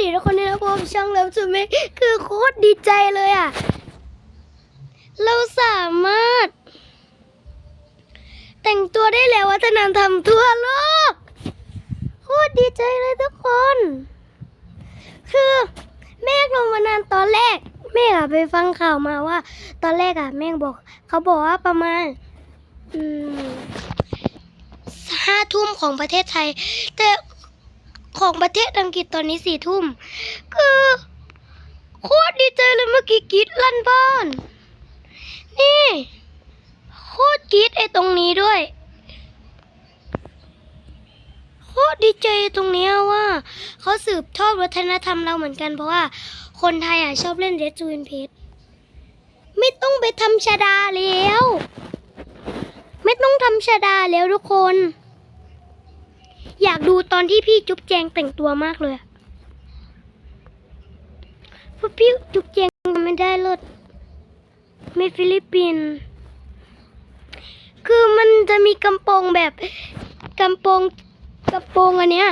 ดีทุกคนที่รับชมช่องเลิฟจูเมคือโคตรดีใจเลยอะ เราสามารถ แต่งตัวได้แล้ววัฒนธรรมทั่วโลก โคตรดีใจเลยทุกคน คือเมฆลงมานานตอนแรกเมฆอะไปฟังข่าวมาว่า ตอนแรกอะเมฆบอก เขาบอกว่าประมาณอืมห้าทุ่มของประเทศไทย แต่ ของประเทศอังกฤษตอนนี้สี่ทุ่ม คือโคตรดีใจเลยเมื่อกี้กรีดลั่นบ้าน นี่โคตรกรีดไอ้ตรงนี้ด้วยโคตรดีใจตรงเนี้ยว่าเขาสืบทอดวัฒนธรรมเราเหมือนกันเพราะว่าคนไทยอะชอบเล่นเรดจูนเพชไม่ต้องไปทำชาดาแล้ว ไม่ต้องทำชาดาแล้วทุกคน อยากดูตอนที่พี่จุ๊บแจงแต่งตัวมากเลยอะเพราะพี่จุ๊บแจงไม่ได้เลิศไม่ฟิลิปปินส์คือมันจะมีกำโปรงแบบกำโปรงกระโปรงอันเนี้ย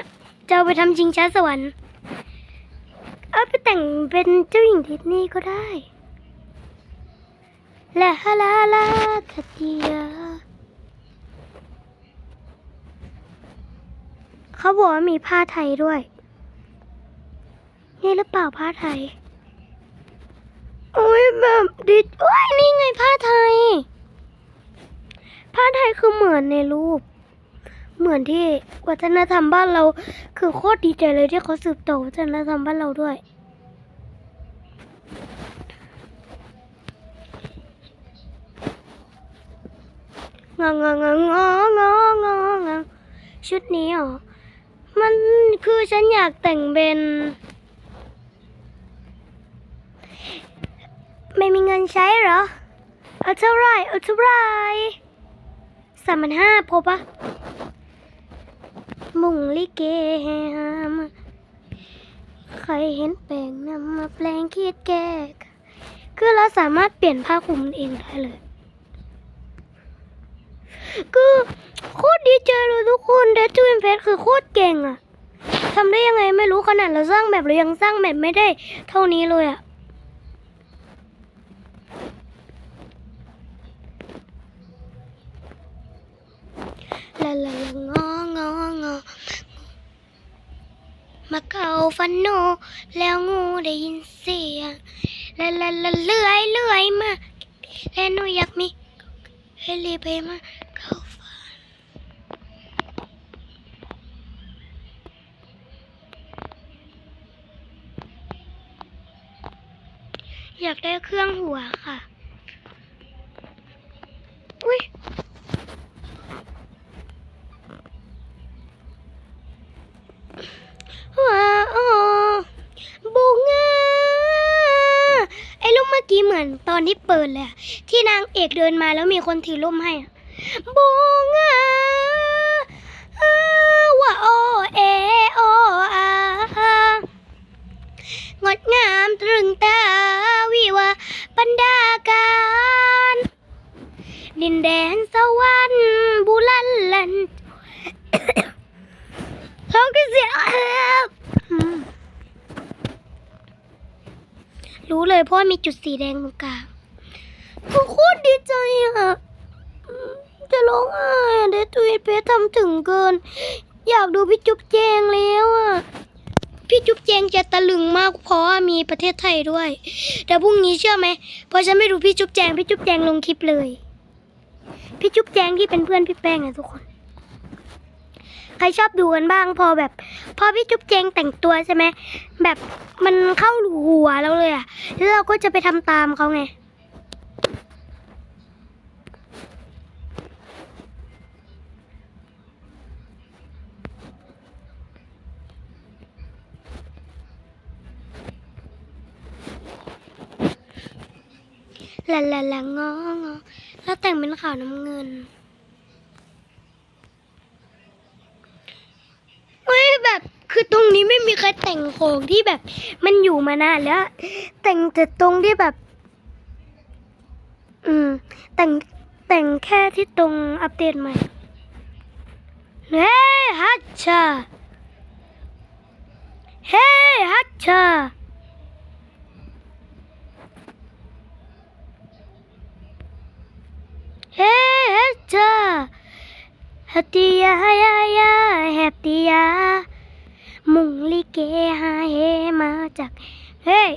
จะไปทำชิงช้าสวรรค์เอาไปแต่งเป็นเจ้าหญิงดิสนีย์ก็ได้ลาฮาลาลาคาติยา เขาบอกว่ามีผ้าไทยด้วย นี่หรือเปล่าผ้าไทย โอ้ยแบบดิโอ้ยนี่ไงผ้าไทย ผ้าไทยคือเหมือนในรูป เหมือนที่วัฒนธรรมบ้านเรา คือโคตรดีใจเลยที่เขาสืบต่อวัฒนธรรมบ้านเราด้วยงองงองงองงองงชุดนี้เหรอ มันคือฉันอยากแต่งเป็นไม่มีเงินใช้เหรอ เอาเท่าไรเอาเท่าไรสามพันห้าพอปะมุงลิเกแฮมใครเห็นแปลงนำมาแปลงคิดแก้คือเราสามารถเปลี่ยนผ้าคลุมเองได้เลย คือโคตรดีใจเลยทุกคนเดทูอินเพสคือโคตรเก่งอะทำได้ยังไงไม่รู้ขนาดเราสร้างแบบเรายังสร้างแบบไม่ได้เท่านี้เลยอะลาลาลางององอมาเก่าฟันโน แล้วงูได้ยินเสียงลาลาลาเลื่อยเลื่อยมา แล้วหนูอยากมีให้รีบไปมาเข้าฝัน อยากได้เครื่องหัวค่ะ อุ้ยว้าวบูงาไอ้ลูกเมื่อกี้เหมือนตอนที่เปิดเลยอะที่นางเอกเดินมาแล้วมีคนถือร่มให้อะบูงาว่าโอเอโออางดงามตรึงตา ดินแดนสวรรค์บุลันลันเขาก็เสียอืมรู้เลยเพราะว่ามีจุดสีแดงตรงกลางคือโคตรดีใจอะ จะร้องไห้เดตุยเพชรทำถึงเกิน อยากดูพี่จุ๊บแจงแล้วอะ พี่จุ๊บแจงจะตะลึงมากเพราะว่ามีประเทศไทยด้วย แต่พรุ่งนี้เชื่อไหมพอฉันไม่ดูพี่จุ๊บแจง พี่จุ๊บแจงลงคลิปเลย พี่จุ๊บแจงที่เป็นเพื่อนพี่แป้งอะทุกคน ใครชอบดูกันบ้างพอแบบ พอพี่จุ๊บแจงแต่งตัวใช่ไหมแบบมันเข้าหัวเราเลยอะแล้วเราก็จะไปทำตามเขาไงลาลาลางองอ แล้วแต่งเป็นขาวน้ำเงินเฮ้ยแบบคือตรงนี้ไม่มีใครแต่งของที่แบบ มันอยู่มานานแล้ว แต่งแต่ตรงที่แบบ อืม แต่งแต่งแค่ที่ตรงอัปเดตใหม่เฮ้ยฮัชชาเฮ้ฮัชชาเฮ้ฮัชชา ฮัตติยายายาแฮปติยา มุงลิเกหาเฮมาจากเฮ้ย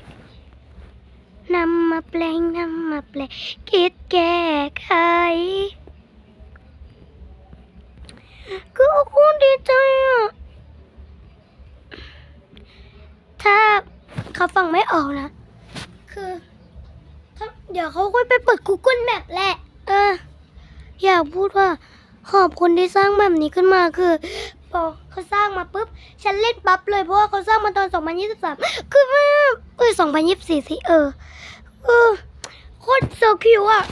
นำมาแปลงนำมาแปลงคิดแก้ไขก็คุณดีใจอะถ้าเขาฟังไม่ออกนะ คือถ้าเดี๋ยวเขาค่อยไปเปิด Google Map แหละ เออ อยากพูดว่า ขอบคุณที่สร้างแบบนี้ขึ้นมาคือพอเขาสร้างมาปุ๊บ ฉันเล่นปั๊บเลยเพราะว่าเขาสร้างมาตอน 2023 คือว่าเออ2024สิเออเออโคตรโซคิวอะ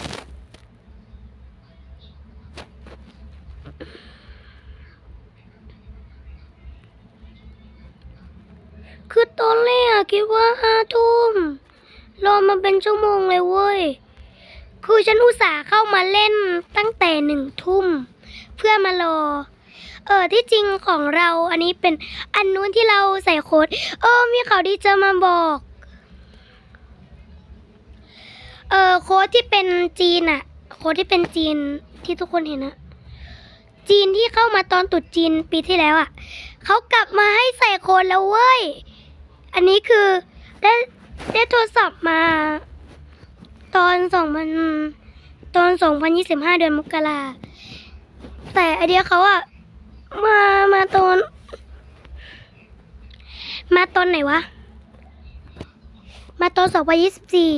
คือตอนแรกคิดว่าห้าทุ่มรอมาเป็นชั่วโมงเลยเว้ย คือฉันอุตส่าห์เข้ามาเล่นตั้งแต่หนึ่งทุ่ม เพื่อมารอ เออที่จริงของเราอันนี้เป็นอันนู้นที่เราใส่โค้ดเออมีข่าวดีจะมาบอกเออโค้ดที่เป็นจีนอะโค้ดที่เป็นจีนที่ทุกคนเห็นอะจีนที่เข้ามาตอนตรุษจีนปีที่แล้วอะเขากลับมาให้ใส่โค้ดแล้วเว้ย อันนี้คือได้ได้โทรศัพท์มา ตอนสองพันตอนสองพันยี่สิบห้าเดือนมกรา แต่ไอเดียเขาอะมามาตอนมาตอนไหนวะ มาตอนสองพันยี่สิบสี่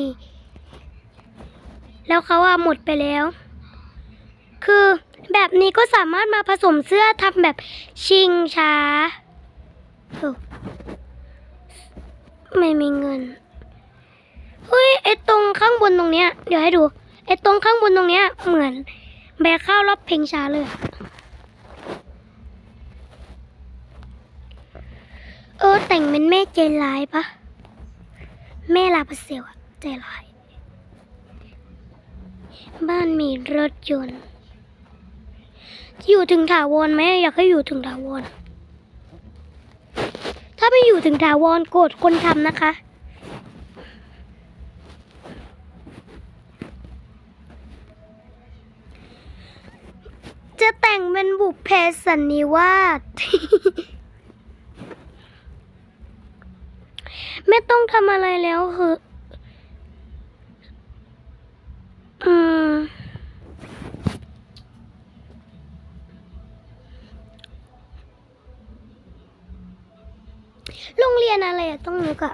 แล้วเขาอะหมดไปแล้ว คือแบบนี้ก็สามารถมาผสมเสื้อทำแบบชิงช้า ไม่มีเงินเฮ้ยไอตรงข้างบนตรงเนี้ย เดี๋ยวให้ดู ไอตรงข้างบนตรงเนี้ยเหมือน แบกข้าวรอบเพลงช้าเลย เออ แต่งเป็นแม่ใจร้ายปะ แม่ลาปเซลอะใจร้าย บ้านมีรถยนต์ อยู่ถึงถาวรไหมอยากให้อยู่ถึงถาวร ถ้าไม่อยู่ถึงถาวรโกรธคนทำนะคะแต่งเป็น บุพเพสันนิวาสไม่ต้องทำอะไรแล้วเหอะอืม โรงเรียนอะไรอะต้องนึกอะ